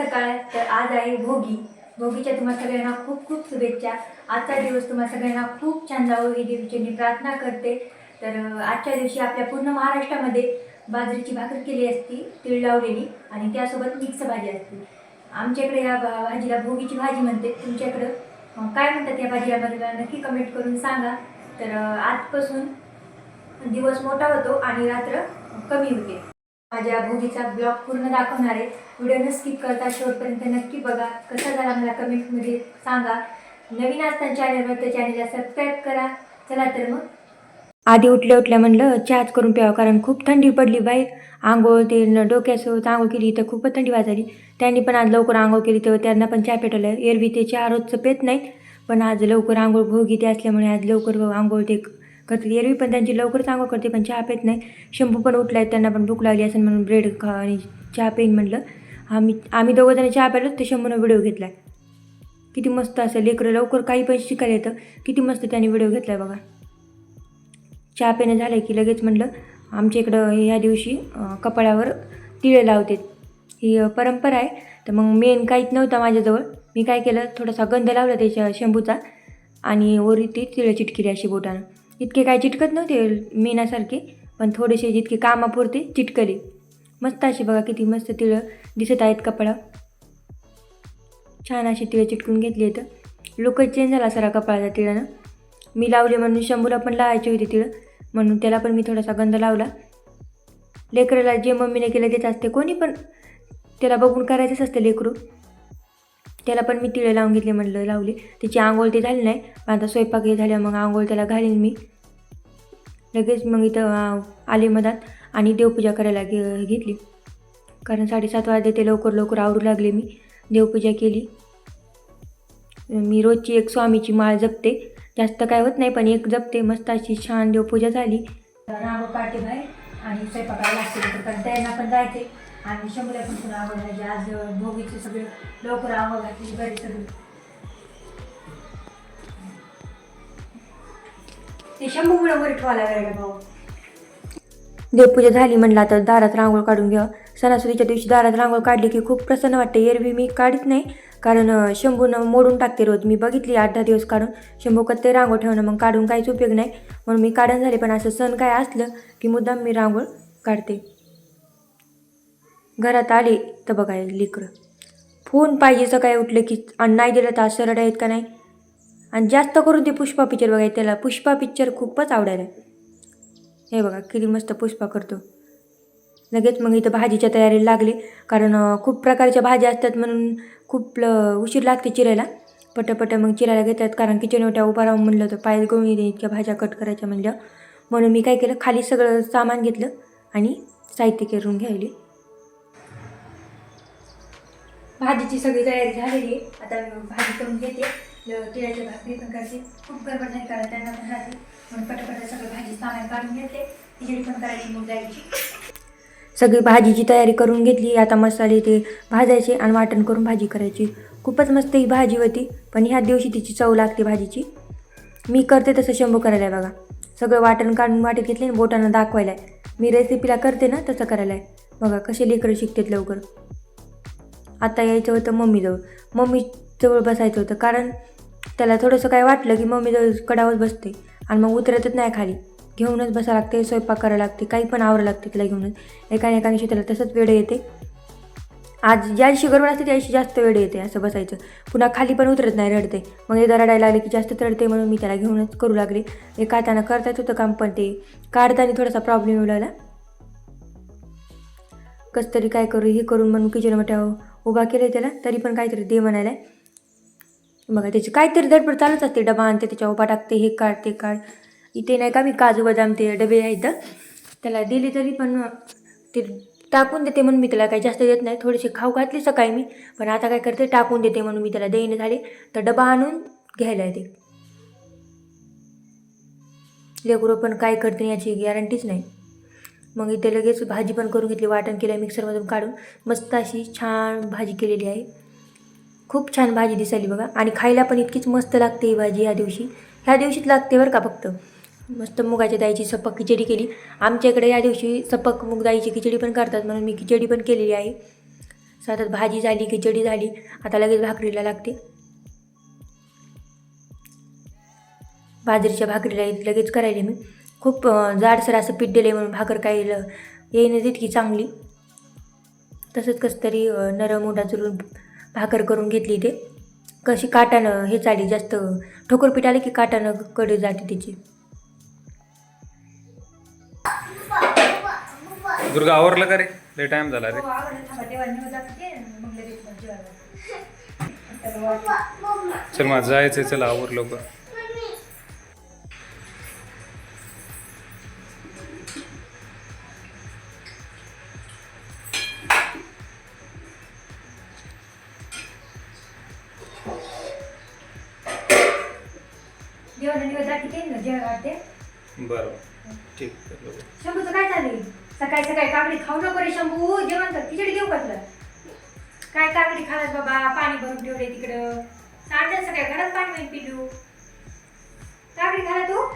सकाळ तर आज आहे भोगी. भोगीच्या तुम्हाला सगळ्यांना खूप खूप शुभेच्छा. आजचा दिवस तुम्हाला सगळ्यांना खूप छान जावं. ही देवीची मी प्रार्थना करते. तर आजच्या दिवशी आपल्या पूर्ण महाराष्ट्रामध्ये बाजरीची भाकरी केली असती तीळ लावलेली आणि त्यासोबत मिक्स भाजी असते. आमच्याकडे या भाजीला भोगीची भाजी म्हणते. तुमच्याकडं काय म्हणतात या भाजीला? मला नक्की कमेंट करून सांगा. तर आजपासून दिवस मोठा होतो आणि रात्र कमी होते. माझ्या भोगीचा ब्लॉग पूर्ण दाखवणार आहे. व्हिडिओ न स्किप करता शेवटपर्यंत नक्की बघा. कसा झाला मला कमेंटमध्ये सांगा. नवीन असताना चॅनलवर तर चॅनलला सबस्क्राईब करा. चला तर मग. आधी उठल्या उठल्या म्हणलं चहाच करून प्यावं कारण खूप थंडी पडली बाई. आंघोळ ते न- डोक्यासोबत आंघोळ केली तर खूपच थंडी वाजाली. त्यांनी पण आज लवकर आंघोळ केली तेव्हा त्यांना पण चहा पेटवलं. एरवी ते चहा रोजचं पेत नाहीत. पण आज लवकर आंघोळ भोगी ते असल्यामुळे आज लवकर आंघोळ ते करते एरवी पण त्यांची लवकर सांगू करते पण चहा पेत नाही. शंभू पण उठला आहे त्यांना पण भूक लागली असेल म्हणून ब्रेड खा आणि चहा पेन म्हटलं आम्ही आम्ही दोघं जण चहा प्यालो ते शंभूनं व्हिडिओ घेतला किती मस्त असं लेकरं लवकर काही पण शिकायला येतं. किती मस्त त्यांनी व्हिडिओ घेतला बघा. चहा पेनं झालं की लगेच म्हणलं आमच्या इकडं ह्या दिवशी कपाळावर तिळे लावते. ही परंपरा आहे. तर मग मेन काहीच नव्हता माझ्याजवळ. मी काय केलं थोडासा गंध लावला त्याच्या शंभूचा आणि वरी ती तिळं चिटकिली अशी बोटानं. इतके काय चिटकत नव्हते मीनासारखे पण थोडेसे जितके कामापुरते चिटकले. मस्त अशी बघा किती मस्त तिळं दिसत आहेत कपडा. छान अशी तिळं चिटकून घेतली आहेत. लोक चेंज झाला सरा कपाळाचा तिळानं. मी लावले म्हणून शंभूला पण लावायची होती तिळं म्हणून त्याला पण मी थोडासा गंध लावला. लेकराला जे मम्मीने केलं तेच असते. कोणी पण त्याला बघून करायचंच असतं लेकरू. त्याला पण मी तिळे लावून घेतले म्हटलं लावले. त्याची आंघोळ ते झाली नाही. पण आता स्वयंपाक हे झाल्या मग आंघोळ त्याला घालीन मी. लगेच मग इथं आले मधात आणि देवपूजा करायला घे घेतली. कारण साडेसात वाजले ते लवकर लवकर आवरू लागले मी. देवपूजा केली. मी रोजची एक स्वामीची माळ जपते. जास्त काय होत नाही पण एक जपते. मस्त अशी छान देवपूजा झाली. काढते बाहेर आणि स्वयंपाकाला लागते. त्यांना पण जायचे आणि शंभूला पण पुन्हा आवड आज भोगीचे सगळे लवकर आवड घातली बरी सगळी. ते शंभूमुळे वर ठेवायला लागला भाऊ. देवपूजा झाली म्हणला तर दारात रांगोळ काढून घ्या. सणासुदीच्या दिवशी दारात रांगोळ काढली की खूप प्रसन्न वाटते. एरवी मी काढत नाही कारण शंभूनं मोडून टाकते रोज. मी बघितली आठ दहा दिवस काढून. शंभू कत्ते रांगोळ ठेवणं मग काढून काहीच उपयोग नाही. म्हणून मी काढून झाले पण असं सण काय असलं की मुद्दाम मी रांगोळ काढते. घरात आले तर बघाय लेकरं. फोन पाहिजे सकाळी उठलं की आणि नाही दिलं तर असं आहेत का नाही? आणि जास्त करून ते पुष्पा पिक्चर बघायचं त्याला पुष्पा पिक्चर खूपच आवडायला. हे बघा किती मस्त पुष्पा करतो. लगेच मग इथं भाजीच्या तयारीला लागले कारण खूप प्रकारच्या भाज्या असतात म्हणून खूप ल- उशीर लागते चिरायला. पटपट मग चिरायला घेतात कारण किचन ओट्या उभा राहून म्हणलं तर पाय गळून येते इतक्या भाज्या कट करायच्या म्हणलं. म्हणून मी काय केलं खाली सगळं सामान घेतलं आणि साहित्य करून घ्यायले. भाजीची सगळी तयारी झालेली आहे. आता भाजी करून घेते. ल- तिळाची भाकरी पण करते. खूप गडबड नाही करायला त्यांना पण राहते. म्हणून पटापट सगळं भाजी सामान काढून घेते. खिचडी पण करायची मग जायची सगळी भाजीची तयारी करून घेतली. आता मसाले ते भाजायचे आणि वाटण करून भाजी करायची. खूपच मस्त ही भाजी होती. पण ह्या दिवशी तिची चव लागते भाजीची. मी करते तसं शंभू करायला आहे बघा. सगळं वाटण काढून वाटत घेतले आणि बोटांना दाखवायला आहे मी रेसिपीला करते ना तसं करायला आहे बघा कसे लेकरं शिकतात लवकर. आता यायचं होतं मम्मीजवळ. मम्मीजवळ बसायचं होतं कारण त्याला थोडंसं काय वाटलं की मम्मीजवळ कडावर बसते आणि मग उतरतच नाही खाली. घेऊनच बसा लागते स्वयंपाक करायला लागते काही पण आवरा लागते तिला घेऊनच. एका एका दिवशी त्याला तसंच वेळ येते. आज ज्या दिवशी गरबड असते त्या दिवशी जास्त वेळ येते असं बसायचं. पुन्हा खाली पण उतरत नाही रडते. मग एकदा रडायला लागले की जास्त रडते म्हणून मी त्याला घेऊनच करू लागले. एका हातानं करता येत होतं काम पण ते काढताना थोडासा प्रॉब्लेम येऊ लागला. कसं तरी काय करू हे करून म्हणून किचन मोठ्या उभा केलं त्याला तरी पण काहीतरी दे म्हणायला बघा त्याची काहीतरी धडपड चालूच असते डबा आणते त्याच्या उभा टाकते हे काढ ते काढ. इथे नाही का मी काजू बदाम ते डबे आहेत. त्याला दिले तरी पण ते टाकून देते म्हणून मी त्याला काही जास्त देत नाही. थोडेसे खाऊ घातले सकाळी मी पण आता काय करते टाकून देते म्हणून मी त्याला देईन झाले. तर डबा आणून घ्यायला येते. लेकरं पण काय करते याची गॅरंटीच नाही. मग इथे लगेच भाजी पण करून घेतली वाटण केलं मिक्सरमधून काढून. मस्त अशी छान भाजी केलेली आहे. खूप छान भाजी दिसायली बघा. आणि खायला पण इतकीच मस्त लागते ही भाजी ह्या दिवशी. ह्या दिवशीच लागते बरं का फक्त. मस्त मुगाच्या दाईची सपक खिचडी केली. आमच्या इकडे या दिवशी सपक मूग दाईची खिचडी पण करतात म्हणून मी खिचडी पण केलेली आहे. सतत भाजी झाली खिचडी झाली. आता लगेच भाकरीला लागते. बाजरीच्या भाकरीला लगेच करायला मी. खूप जाडसर असं पीठ आहे म्हणून भाकर काय येईन तितकी चांगली. तसंच कसं तरी नरम उडा चुरून भाकर करून घेतली ते. कशी काटानं हे चाली जास्त ठोकर पीठ आले की काटानं कडे जाते तिची. दुर्गा आवरलं का रे? लय टाइम झाला रे. चल मग जायचं चला आवर लवकर. दाखवते ना जेवण वाटते बरं ठीक. शंभूचं काय चालू सकाळी सकाळी काकडी खाऊ नको रे शंभू. जेवण कर. खिचडी देऊ का तुला काय काकडी खालास बाबा? पाणी भरून ठेवले तिकडं. सांडलं सकाळी घरात पाणी नाही पिलू. काकडी खाला तू?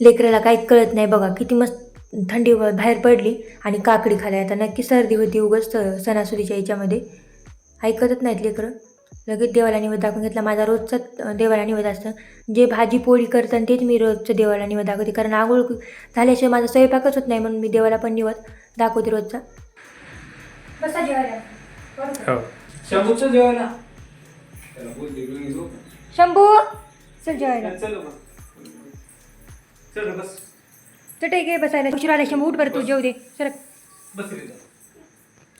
लेकराला काहीच कळत नाही बघा. किती मस्त थंडी बाहेर पडली आणि काकडी खाल्या आता नक्की सर्दी होती उगाच स- सणासुदीच्या याच्यामध्ये. ऐकतच नाहीत लेकरं. लगेच देवाला निवेद दाखवून घेतला. माझा रोजचा देवाला निवेद असतं. जे भाजी पोळी करतात तेच मी रोजचं देवाला निवेद दाखवते. कारण आंघोळ झाल्याशिवाय माझा स्वयंपाकच होत नाही म्हणून मी देवाला पण निवद दाखवते रोजचा. जेवायला. हो. शंभूचं जेवायला शंभू चल जेवायला. चल. चल बस. चटई घे बसायला. उशीर आला शंभू उठ बरं तू जेव दे. बस.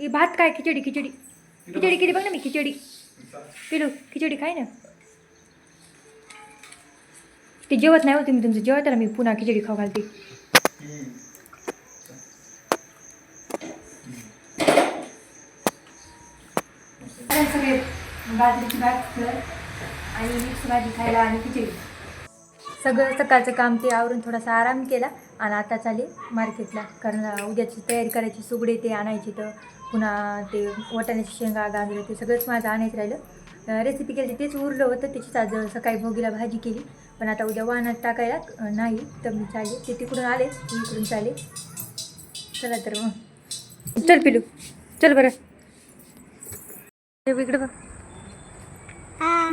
ही भात काय? खिचडी खिचडी. खिचडी केली बघ ना मी खिचडी. पिलू खिचडी खाय ना. ते जेवत नाही हो तुम्ही तुमचं जेवत ना मी पुन्हा खिचडी खाऊ घालते. आता सगळे बाजरीची भाकर आणि मिक्स भाजी खायला आणि खिचडी. सगळं सकाळचं काम ते आवरून थोडासा आराम केला आणि आता चाले मार्केटला. कारण उद्याची तयारी करायची सुगडे ते आणायची तर पुन्हा ते वाटाण्याची शेंगा गाजरं ते सगळंच माझं आणायचं राहिलं. रेसिपी केली तेच उरलं होतं. त्याचीच आज सकाळी भोगीला भाजी केली. पण आता उद्या वाहनात टाकायला नाही. तर मी चाले ते तिकडून आले. मी इकडून चाले चला तर मग. चल पिलू. चल बरं. हे. इकडे बघ हा,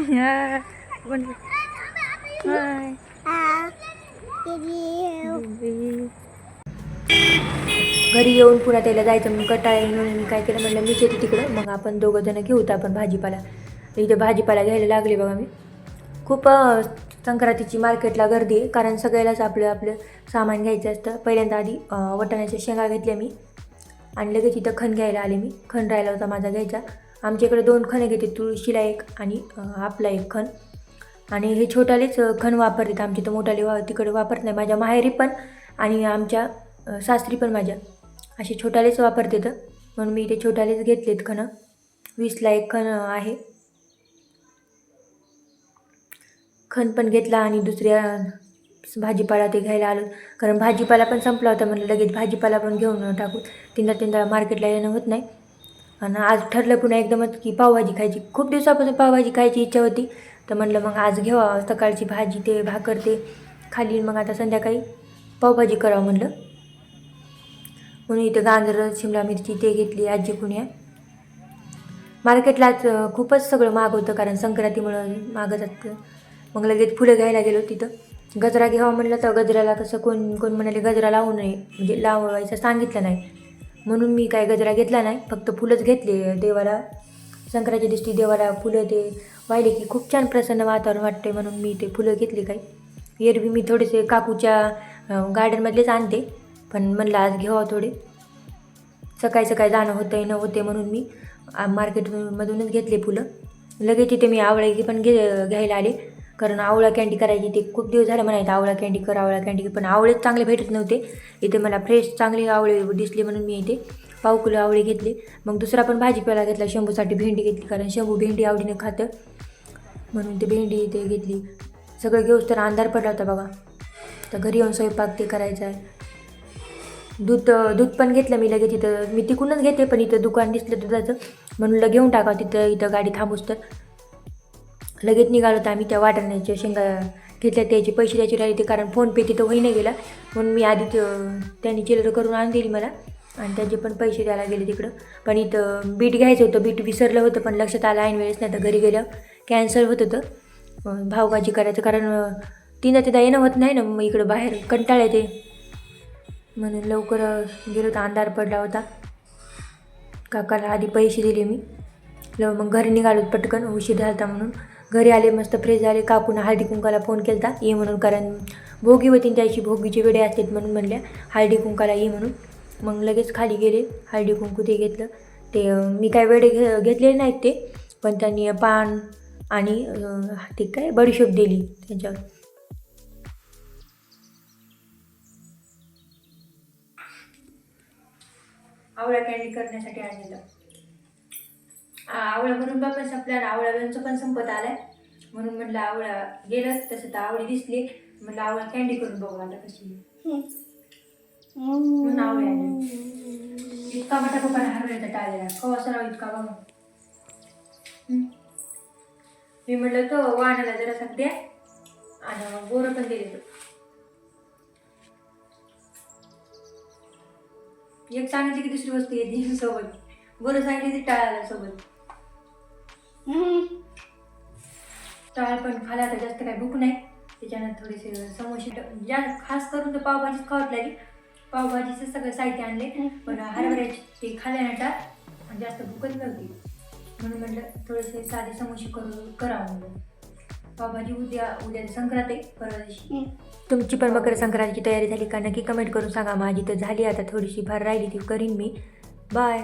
घरी येऊन पुन्हा त्याला जायचं म्हणून कटाळा येऊन म्हणून मी काय केलं म्हणलं मीच येते तिकडं. मग आपण दोघं जण घेऊ तर आपण भाजीपाला. इथे भाजीपाला घ्यायला लागले बघा मी. खूप संक्रांतीची मार्केटला गर्दी आहे कारण सगळ्यालाच आपलं आपलं सामान घ्यायचं असतं. पहिल्यांदा आधी वटाण्याच्या शेंगा घेतल्या मी. आणि लगेच इथं खण घ्यायला आले मी. खण राहिला होता माझा घ्यायचा. आमच्या इकडे दोन खणे घेते तुळशीला एक आणि आपला एक खण. आणि हे छोटालेच खण वापरतात. आमच्या इथं मोठाले वा तिकडे वापरत नाही. माझ्या माहेरी पण आणि आमच्या सासरी पण माझ्या. असे छोटालेच वापरते तर म्हणून मी इथे छोटालेच घेतलेत खणं. वीसला एक खण आहे. खण पण घेतला आणि दुसऱ्या भाजीपाला ते घ्यायला आलो. कारण भाजीपाला पण संपला होता म्हणलं लगेच भाजीपाला पण घेऊन टाकू. तीनदा तीनदा मार्केटला येणं होत नाही. आणि आज ठरलं पुन्हा एकदमच की पावभाजी खायची. खूप दिवसापासून पावभाजी खायची इच्छा होती. तर म्हणलं मग आज घ्यावा. सकाळची भाजी ते भाकर ते खाली. मग आता संध्याकाळी पावभाजी करावं म्हणलं. म्हणून इथं गाजर शिमला मिरची ते घेतली आजी कुण्या. मार्केटलाच खूपच सगळं महाग होतं कारण संक्रांतीमुळं मागत असतं मग लगेच फुलं घ्यायला गेलो तिथं. गजरा घ्यावा म्हणलं तर गजराला कसं कोण कोण म्हणाले गजरा लावू नये. म्हणजे लावायचं सांगितलं नाही. म्हणून मी काय गजरा घेतला नाही फक्त फुलंच घेतले देवाला. संक्रांतीच्या दृष्टी देवाला फुलं ते वाहिले की खूप छान प्रसन्न वातावरण वाटते म्हणून मी ते फुलं घेतली काही. एरवी मी थोडेसे काकूच्या गार्डनमधलेच आणते. पण म्हणलं आज घ्यावं थोडे. सकाळी सकाळी जाणं होतं येणं होते म्हणून मी मार्केटमधूनच घेतले फुलं. लगेच तिथे मी आवळे पण घे घ्यायला आले. कारण आवळा कॅन्डी करायची ते खूप दिवस झाले म्हणायचं आवळा कॅन्डी कर आवळा कॅन्डी पण आवळेच चांगले भेटत नव्हते. इथे मला फ्रेश चांगले आवळे दिसले म्हणून मी इथे पाव किलो आवळे घेतले. मग दुसरा पण भाजीपाला घेतला शंभूसाठी भेंडी घेतली. कारण शंभू भेंडी आवडीने खातं. म्हणून ते भेंडी ते घेतली. सगळं घेऊस तर अंधार पडला होता बघा. तर घरी येऊन स्वयंपाक ते करायचा आहे. दूध दूध पण घेतलं मी लगेच इथं. मी तिकडूनच घेते पण इथं दुकान दिसलं दुधाचं म्हणून लगेच घेऊन टाकावं तिथं इथं गाडी थांबूस तर. लगेच निघालो तर आम्ही त्या वाटाण्याच्या शेंगा घेतल्या. त्याचे पैसे द्यायचे राहिले ते कारण फोनपे तिथं होईना गेला. म्हणून मी आधी त्यांनी चिल्लर करून आणून दिली मला. आणि त्याचे पण पैसे द्यायला गेले तिकडं. पण इथं बीट घ्यायचं होतं बीट विसरलं होतं पण लक्षात आलं ऐन वेळेस नाही तर घरी गेलं कॅन्सल होत होतं. अं, भावभाजी करायचं कारण अं, तिनं तिथं येणं होत नाही ना मग इकडं बाहेर कंटाळा येते. म्हणून लवकर गेलो तर अंधार पडला होता. काकाला आधी पैसे दिले मी. ल मग घरी निघालो पटकन उशीर झाला होता म्हणून. घरी आले मस्त फ्रेश झाले. काकून हळदी कुंकाला फोन केला ये म्हणून कारण भोगी होती त्याची भोगीचे वेडे असतात म्हणून म्हणल्या हळदी कुंकाला ये म्हणून. मग लगेच खाली गेले हळदी कुंकू ते घेतलं. ते मी काय वेळे घे घेतलेले नाहीत ते पण त्यांनी पान आणि ते काय बडीशोप दिली त्यांच्यावर. आवळा कॅन्डी करण्यासाठी आणलेलं. आवळा म्हणून पण संपला आवळा लोणचं पण संपत आलाय. म्हणून म्हटलं आवळा गेलं तसं तर आवळी दिसली. म्हटलं आवळा कॅन्डी करून बघू आता कशी म्हणून आवळ्या इतका मोठा पप्पाने हरवण्याचा टाळलेला. कवा सराव इतका बघा. मी म्हटलं तो वाहनाला जरा द्या आणि बोरं पण दिले एक सांगितली की दुसरी वस्तू येते सोबत. बोरं सांगितली टाळायला सोबत. टाळ पण खाला तर जास्त काही भूक नाही. त्याच्यानं थोडेसे समोसे जा खास करून तर पावभाजीच खावत लागली पावभाजीचं सगळं साहित्य आणले. पण हरभऱ्याचे ते खाल्ल्यानं टाळ जास्त भूकच नव्हती. म्हणून म्हटलं थोडेसे साधे समोसे करून करावं म्हणलं. पावभाजी उद्या उद्या संक्रांत आहे परवा दिवशी तुमची पण मकर संक्रांतीची तयारी झाली का? नक्की कमेंट करून सांगा. माझी तर झाली आता थोडीशी फार राहिली ती करीन मी. बाय